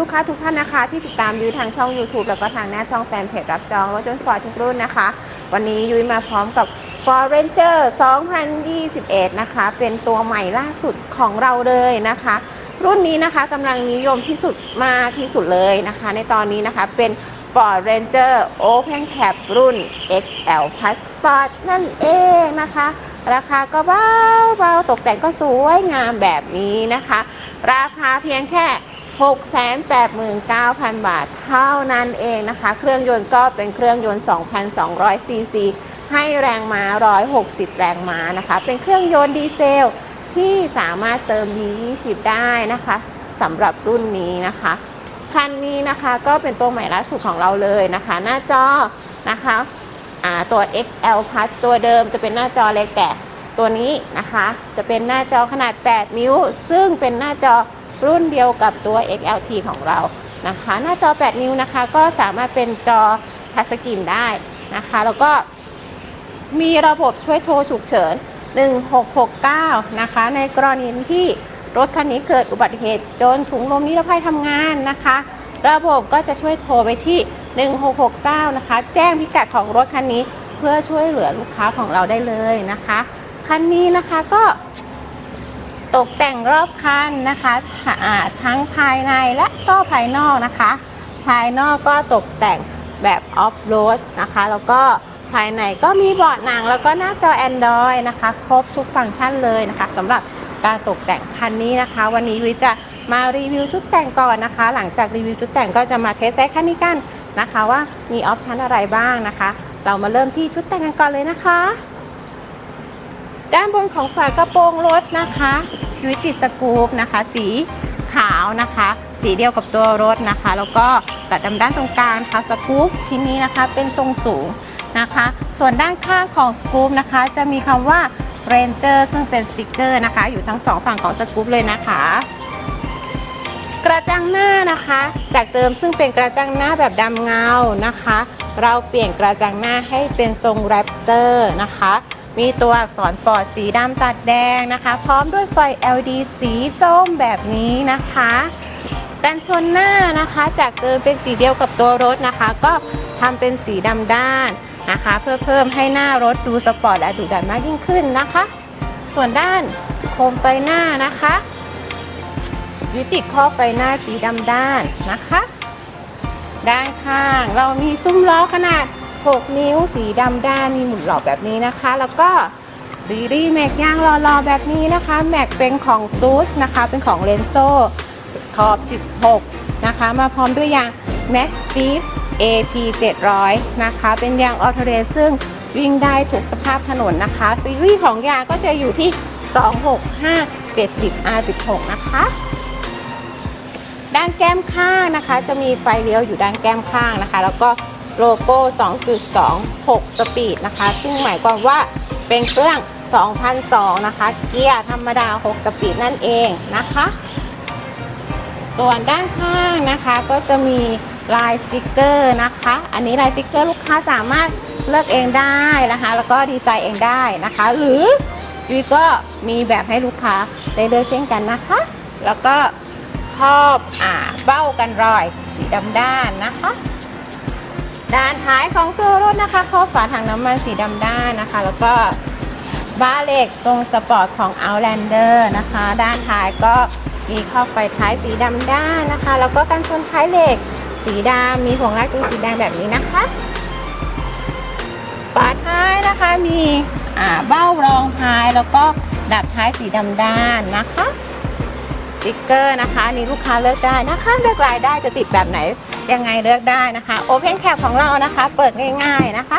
ลูกค้าทุกท่านนะคะ ที่ติดตามยุ้ยทางช่อง YouTube แล้วก็ทางหน้าช่องแฟนเพจรับจองรถยนต์ฟอร์ดทุกรุ่นนะคะ วันนี้ยุ้ยมาพร้อมกับ Ford Ranger 2021 นะคะ เป็นตัวใหม่ล่าสุดของเราเลยนะคะ รุ่นนี้นะคะกำลังนิยมที่สุดมากที่สุดเลยนะคะ ในตอนนี้นะคะเป็น Ford Ranger Open Cab รุ่น XL Plus Sport นั่นเองนะคะ ราคาก็เบาเบาตกแต่งก็สวยงามแบบนี้นะคะ ราคาเพียงแค่ 689,000 บาทเท่านั้นเองนะคะ เครื่องยนต์ก็เป็นเครื่องยนต์ 2,200 ซีซี ให้แรงม้า 160 แรงม้านะคะ เป็นเครื่องยนต์ดีเซลที่สามารถเติม B20 ได้นะคะสำหรับรุ่นนี้นะคะ คันนี้นะคะก็เป็นตัวใหม่ล่าสุดของเราเลยนะคะ หน้าจอนะคะตัว XL Plus ตัวเดิมจะเป็นหน้าจอเล็กแต่ตัวนี้นะคะ จะเป็นหน้าจอขนาด 8 นิ้ว ซึ่งเป็นหน้าจอ รุ่นเดียวกับตัว XLT ของเรานะคะ หน้าจอ 8 นิ้วนะคะ ก็สามารถเป็นจอทัชสกรีนได้นะคะ แล้วก็มีระบบช่วยโทรฉุกเฉิน 1669 นะคะ ในกรณีที่รถคันนี้เกิดอุบัติเหตุจนถุงลมนิรภัยทำงานนะคะ ระบบก็จะช่วยโทรไปที่ 1669 นะคะ แจ้งพิกัดของรถคันนี้เพื่อช่วยเหลือลูกค้าของเราได้เลยนะคะ คันนี้นะคะก็ ตกแต่งรอบคันนะคะทั้งภายในและก็ภายนอกนะคะ ภายนอกก็ตกแต่งแบบออฟโรดนะคะ แล้วก็ภายในก็มีเบาะหนังแล้วก็หน้าจอ Android นะคะ ครบทุกฟังก์ชันเลยนะคะสำหรับการตกแต่งคันนี้นะคะ วันนี้วิจะมารีวิวชุดแต่งก่อนนะคะ หลังจากรีวิวชุดแต่งก็จะมาเทสไซคันนี้กันนะคะ ว่ามีออปชันอะไรบ้างนะคะ เรามาเริ่มที่ชุดแต่งกันก่อนเลยนะคะ ด้านบนของฝากระโปรงรถนะคะยุ้ยติดสกู๊ปนะคะ สีขาวนะคะ สีเดียวกับตัวรถนะคะ แล้วก็ตัดดำด้านตรงกลางนะคะสกู๊ปชิ้นนี้นะคะ เป็นทรงสูงนะคะ ส่วนด้านข้างของสกู๊ปนะคะ จะมีคำว่า Ranger ซึ่งเป็นสติกเกอร์นะคะ อยู่ทั้งสองฝั่งของสกู๊ปเลยนะคะกระจังหน้านะคะ จากเดิมซึ่งเป็นกระจังหน้าแบบดำเงานะคะ เราเปลี่ยนกระจังหน้าให้เป็นทรงแรปเตอร์นะคะ มีตัวอักษรฟอร์ดสีดำตัดแดงนะคะ พร้อมด้วยไฟ LED สีส้มแบบนี้นะคะกันชนหน้านะคะ จากเดิมเป็นสีเดียวกับตัวรถนะคะ ก็ทำเป็นสีดำด้านนะคะ เพื่อเพิ่มให้หน้ารถดูสปอร์ตและดุดันมากยิ่งขึ้นนะคะ ส่วนด้านโคมไฟหน้านะคะวิติดข้อไฟหน้าสีดำด้านนะคะ ด้านข้างเรามีซุ้มล้อขนาด 6 นิ้ว สีดำด้านมีหมุนหลอกแบบนี้นะคะ แล้วก็ซีรีส์แม็กยางรอๆแบบนี้นะคะ แม็กเป็นของซูสนะคะ เป็นของเลนโซขอบ 16 นะคะ มาพร้อมด้วยยาง m a x s i s AT 700 นะคะ เป็นยางออโตเรซึ่งวิ่งได้ถูกสภาพถนนนะคะ ซีรีส์ของยางก็จะอยู่ที่ 265 70 R16 นะคะ ด้านแก้มข้างนะคะ จะมีไฟเลี้ยวอยู่ด้านแก้มข้างนะคะ แล้วก็ โลโก้ 2.26 สปีดนะคะ ซึ่งหมายความว่าเป็นเครื่อง 2002 นะคะ เกียร์ธรรมดา 6 สปีดนั่นเองนะคะ ส่วนด้านข้างนะคะก็จะมีลายสติกเกอร์นะคะ อันนี้ลายสติกเกอร์ลูกค้าสามารถเลือกเองได้นะคะ แล้วก็ดีไซน์เองได้นะคะ หรือจุ้ยก็มีแบบให้ลูกค้าได้เลือกเช่นกันนะคะ แล้วก็ครอบอ่าเบ้ากันรอยสีดำด้านนะคะ ด้านท้ายของตัวรถนะคะครอบฝาถังน้ำมันสีดำด้านนะคะ แล้วก็บ้าเหล็กทรงสปอร์ตของ Outlander นะคะ ด้านท้ายก็มีครอบไฟท้ายสีดำด้านนะคะ แล้วก็กันชนท้ายเหล็กสีดำมีห่วงลากจูงสีแดงแบบนี้นะคะฝาท้ายนะคะมีเบ้ารองท้ายแล้วก็ดับท้ายสีดำด้านนะคะสติกเกอร์นะคะนนี่ลูกค้าเลือกได้นะคะเลือกรายได้จะติดแบบไหน ยังไงเลือกได้นะคะโอเพนแคปของเรานะคะ เปิดง่าย ๆนะคะ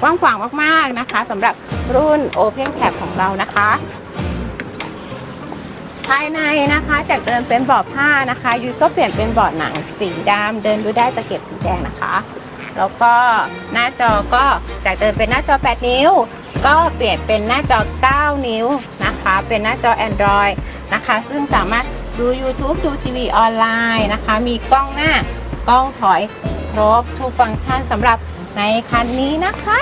กว้างขวางมากๆนะคะสำหรับรุ่น Open Cap ของเรานะคะ ภายในนะคะจากเดิมเป็นเบาะผ้านะคะยุ้ยก็เปลี่ยนเป็นเบาะหนังสีดำเดินดูได้ตะเข็บสีแดงนะคะ แล้วก็หน้าจอก็จากเดิมเป็นหน้าจอ 8 นิ้ว ก็เปลี่ยนเป็นหน้าจอ 9 นิ้วนะคะ เป็นหน้าจอ Android นะคะ ซึ่งสามารถ ดู YouTube ดูทีวีออนไลน์นะคะ มีกล้องหน้ากล้องถอยครบทุกฟังก์ชันสำหรับในคันนี้นะคะ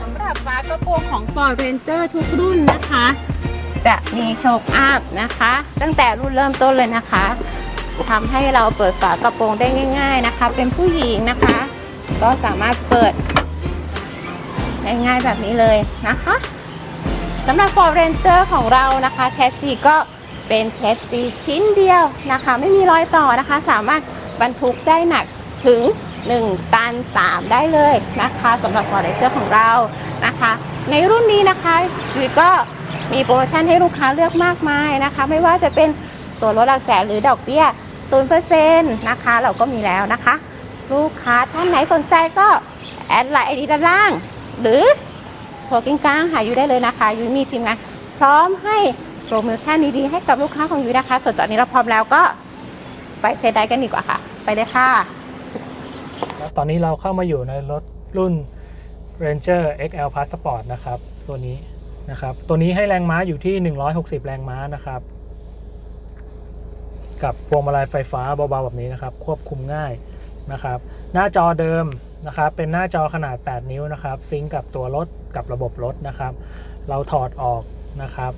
สำหรับฝากระโปรงของ Ford Ranger ทุกรุ่นนะคะ จะมีโชคอัพนะคะ ตั้งแต่รุ่นเริ่มต้นเลยนะคะทำให้เราเปิดฝากระโปรงได้ง่าย ๆนะคะ เป็นผู้หญิงนะคะ ก็สามารถเปิดง่ายๆแบบนี้เลยนะคะ สำหรับ Ford Ranger ของเรานะคะแชสซีก็เป็นแชสซีชิ้นเดียวนะคะ ไม่มีรอยต่อนะคะ สามารถบรรทุกได้หนักถึง 1 ตัน 3 ได้เลยนะคะสำหรับ Ford Ranger ของเรานะคะ ในรุ่นนี้นะคะจุยก็มีโปรโมชั่นให้ลูกค้าเลือกมากมายนะคะ ไม่ว่าจะเป็นส่วนลดหลักแสนหรือดอกเบี้ย0%นะคะ เราก็มีแล้วนะคะ ลูกค้าท่านไหนสนใจก็แอดไลน์ไอดีด้านล่าง หรือ โทรกิ้งกลางหาอยู่ได้เลยนะคะยูมีทีมงานพร้อมให้โปรโมชั่นดีๆให้กับลูกค้าของยูนะคะ ส่วนตอนนี้เราพร้อมแล้วก็ไปเซตได้กันดีกว่าค่ะ ไปเลยค่ะแล้วตอนนี้เราเข้ามาอยู่ในรถรุ่น Ranger XL Plus Sport นะครับ ตัวนี้นะครับ ตัวนี้ให้แรงม้าอยู่ที่ 160 แรงม้านะครับ กับพวงมาลัยไฟฟ้าเบาๆแบบนี้นะครับ ควบคุมง่ายนะครับ หน้าจอเดิม นะครับเป็นหน้าจอขนาด 8 นิ้วนะครับซิงกับตัวรถกับระบบรถนะครับ เราถอดออกนะครับ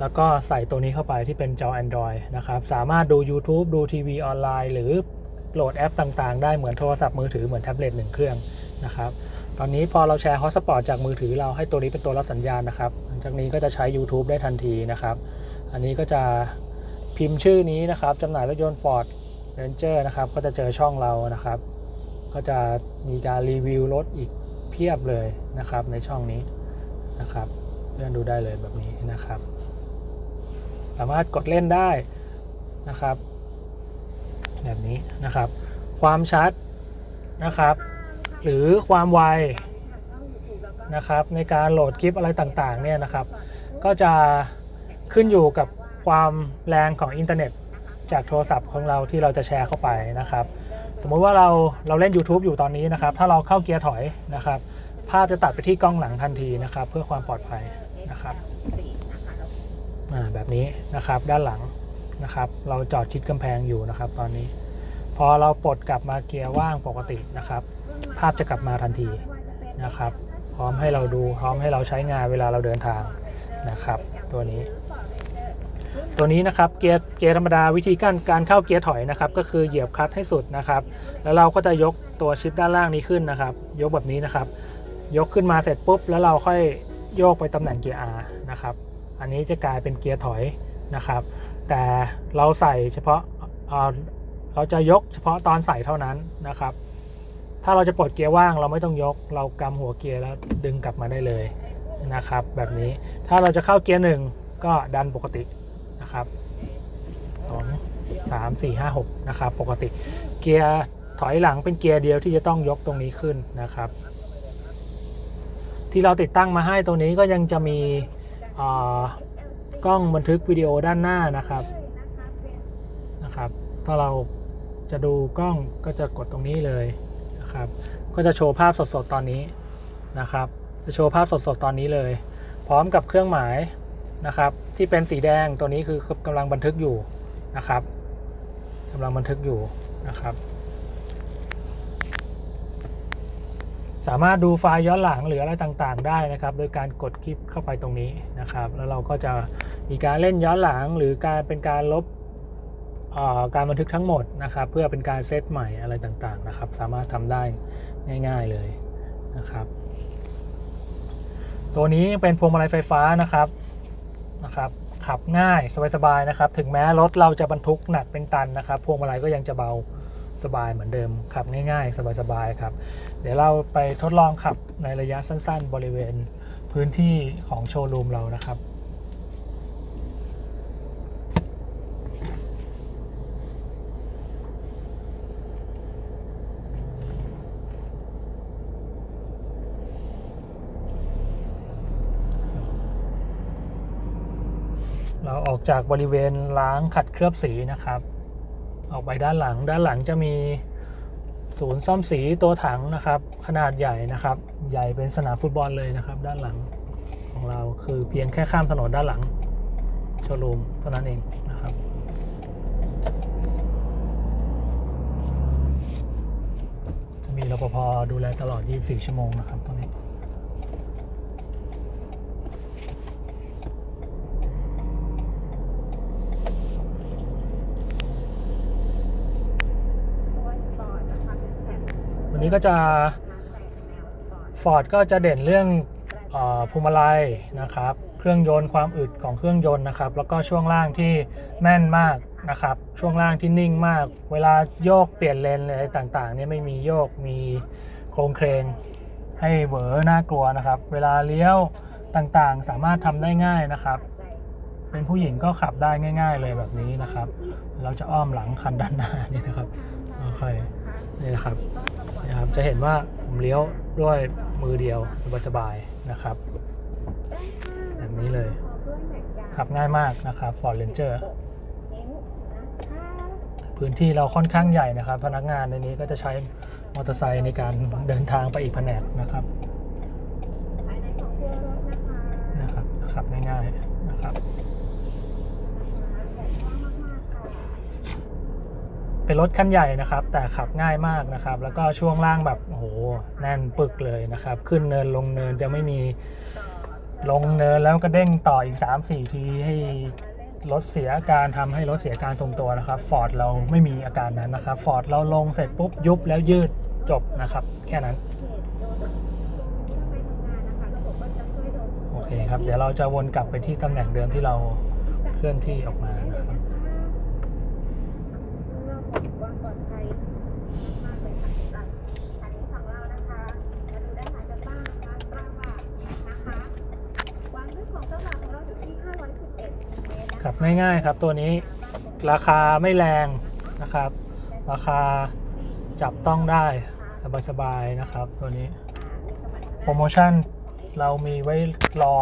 แล้วก็ใส่ตัวนี้เข้าไปที่เป็นจอ Android นะครับ สามารถดู YouTube ดูทีวีออนไลน์ หรือโหลดแอปต่างๆ ได้เหมือนโทรศัพท์มือถือเหมือนแท็บเล็ตหนึ่งเครื่องนะครับตอนนี้พอเราแชร์ฮอตสปอตจากมือถือเราให้ตัวนี้เป็นตัวรับสัญญาณนะครับหลังจากนี้ก็จะใช้ YouTube ได้ทันทีนะครับ อันนี้ก็จะพิมพ์ชื่อนี้นะครับจำหน่ายรถยนต์ Ford Ranger นะครับ ก็จะเจอช่องเรานะครับ ก็จะมีการรีวิวรถอีกเพียบเลยนะครับในช่องนี้นะครับเลื่อนดูได้เลยแบบนี้นะครับ สามารถกดเล่นได้นะครับ แบบนี้นะครับ ความชัดนะครับ หรือความไวนะครับในการโหลดคลิปอะไรต่างๆเนี่ยนะครับ ก็จะขึ้นอยู่กับความแรงของอินเทอร์เน็ต จากโทรศัพท์ของเราที่เราจะแชร์เข้าไปนะครับ สมมุติว่าเราเราเล่น YouTube อยู่ตอนนี้นะครับ ถ้าเราเข้าเกียร์ถอยนะครับ ภาพจะตัดไปที่กล้องหลังทันทีนะครับ เพื่อความปลอดภัยนะครับอ่าแบบนี้นะครับด้านหลังนะครับ เราจอดชิดกำแพงอยู่นะครับ ตอนนี้ พอเราปลดกลับมาเกียร์ว่างปกตินะครับ ภาพจะกลับมาทันทีนะครับ พร้อมให้เราดูพร้อมให้เราใช้งานเวลาเราเดินทางนะครับ ตัวนี้ ตัวนี้นะครับเกียร์เกียร์ธรรมดาวิธีการการเข้าเกียร์ถอยนะครับก็คือเหยียบคลัตช์ให้สุดนะครับแล้วเราก็จะยกตัวชิปด้านล่างนี้ขึ้นนะครับ ยกแบบนี้นะครับ ยกขึ้นมาเสร็จปุ๊บ แล้วเราค่อยโยกไปตำแหน่งเกียร์ R นะครับอันนี้จะกลายเป็นเกียร์ถอยนะครับ แต่เราใส่เฉพาะเอ่อเราจะยกเฉพาะตอนใส่เท่านั้นนะครับ ถ้าเราจะปลดเกียร์ว่างเราไม่ต้องยก เรากำหัวเกียร์แล้วดึงกลับมาได้เลยนะครับ แบบนี้ถ้าเราจะเข้าเกียร์หนึ่งก็ดันปกติ นะครับสองสามสี่ห้าหกนะครับ ปกติเกียร์ถอยหลังเป็นเกียร์เดียวที่จะต้องยกตรงนี้ขึ้นนะครับ ที่เราติดตั้งมาให้ตรงนี้ก็ยังจะมีกล้องบันทึกวิดีโอด้านหน้านะครับนะครับ ถ้าเราจะดูกล้องก็จะกดตรงนี้เลยนะครับ ก็จะโชว์ภาพสดๆตอนนี้นะครับ จะโชว์ภาพสดๆตอนนี้เลย พร้อมกับเครื่องหมาย นะครับ ที่เป็นสีแดงตัวนี้คือกำลังบันทึกอยู่นะครับกำลังบันทึกอยู่นะครับ สามารถดูไฟล์ย้อนหลังหรืออะไรต่างๆ ได้นะครับ โดยการกดคลิปเข้าไปตรงนี้นะครับ แล้วเราก็จะมีการเล่นย้อนหลังหรือการเป็นการลบการบันทึกทั้งหมดนะครับ เพื่อเป็นการเซตใหม่อะไรต่างๆนะครับ สามารถทำได้ง่าย ๆเลยนะครับ ตัวนี้เป็นพวงมาลัยไฟฟ้านะครับ นะครับขับง่ายสบายๆนะครับ ถึงแม้รถเราจะบรรทุกหนักเป็นตันนะครับ พวงมาลัยก็ยังจะเบาสบายเหมือนเดิมขับง่าย ๆ สบายๆครับ เดี๋ยวเราไปทดลองขับในระยะสั้น ๆ บริเวณพื้นที่ของโชว์รูมเรานะครับ เราออกจากบริเวณล้างขัดเคลือบสีนะครับ ออกไปด้านหลังด้านหลังจะมีศูนย์ซ่อมสีตัวถังนะครับ ขนาดใหญ่นะครับ ใหญ่เป็นสนามฟุตบอลเลยนะครับ ด้านหลังของเราคือเพียงแค่ข้ามถนนด้านหลังโชว์รูมเท่านั้นเองนะครับจะมีรปภดูแลตลอด 24 ชั่วโมงนะครับตรงนี้ นี้ก็จะ Ford ก็จะเด่นเรื่องเออพวงมาลัยนะครับ เครื่องยนต์ความอึดของเครื่องยนต์นะครับ แล้วก็ช่วงล่างที่แม่นมากนะครับ ช่วงล่างที่นิ่งมาก เวลาโยกเปลี่ยนเลนอะไรต่างๆเนี่ยไม่มีโยกมีโครงเครงให้เหวอน่ากลัวนะครับ เวลาเลี้ยวต่างๆ สามารถทำได้ง่ายนะครับ เป็นผู้หญิงก็ขับได้ง่าย ๆ เลยแบบนี้นะครับ เราจะอ้อมหลังคันด้านหน้านี่นะครับโอเคนี่นะครับ นี่ครับ จะเห็นว่าผมเลี้ยวด้วยมือเดียวสบายๆนะครับแบบนี้เลย ขับง่ายมากนะครับ Ford Ranger พื้นที่เราค่อนข้างใหญ่นะครับ พนักงานในนี้ก็จะใช้มอเตอร์ไซค์ในการเดินทางไปอีกแผนกนะครับขับง่ายๆนะครับ เป็นรถคันใหญ่นะครับ แต่ขับง่ายมากนะครับ แล้วก็ช่วงล่างแบบโอ้โหแน่นปึกเลยนะครับ ขึ้นเนินลงเนินจะไม่มีลงเนินแล้วก็เด้งต่ออีก 3-4 ทีให้รถเสียอาการทำให้รถเสียการทรงตัวนะครับฟอร์ดเราไม่มีอาการนั้นนะครับฟอร์ดเราลงเสร็จปุ๊บยุบแล้วยืดจบนะครับ แค่นั้น โอเคครับ เดี๋ยวเราจะวนกลับไปที่ตำแหน่งเดิมที่เราเคลื่อนที่ออกมานะ ครับง่ายๆครับตัวนี้ราคาไม่แรงนะครับ ราคาจับต้องได้สบายๆนะครับตัวนี้ โปรโมชั่นเรามีไว้รอ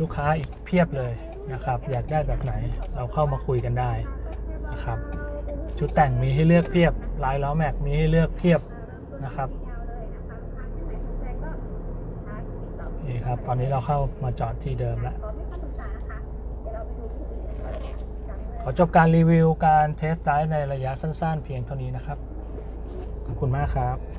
ลูกค้าอีกเพียบเลยนะครับ อยากได้แบบไหนเราเข้ามาคุยกันได้นะครับ ชุดแต่งมีให้เลือกเพียบลายล้อแม็กมีให้เลือกเพียบนะครับโอเคครับ ตอนนี้เราเข้ามาจอดที่เดิมแล้ว ขอจบการรีวิวการเทสไดรฟ์ในระยะสั้นๆ เพียงเท่านี้นะครับ ขอบคุณมากครับ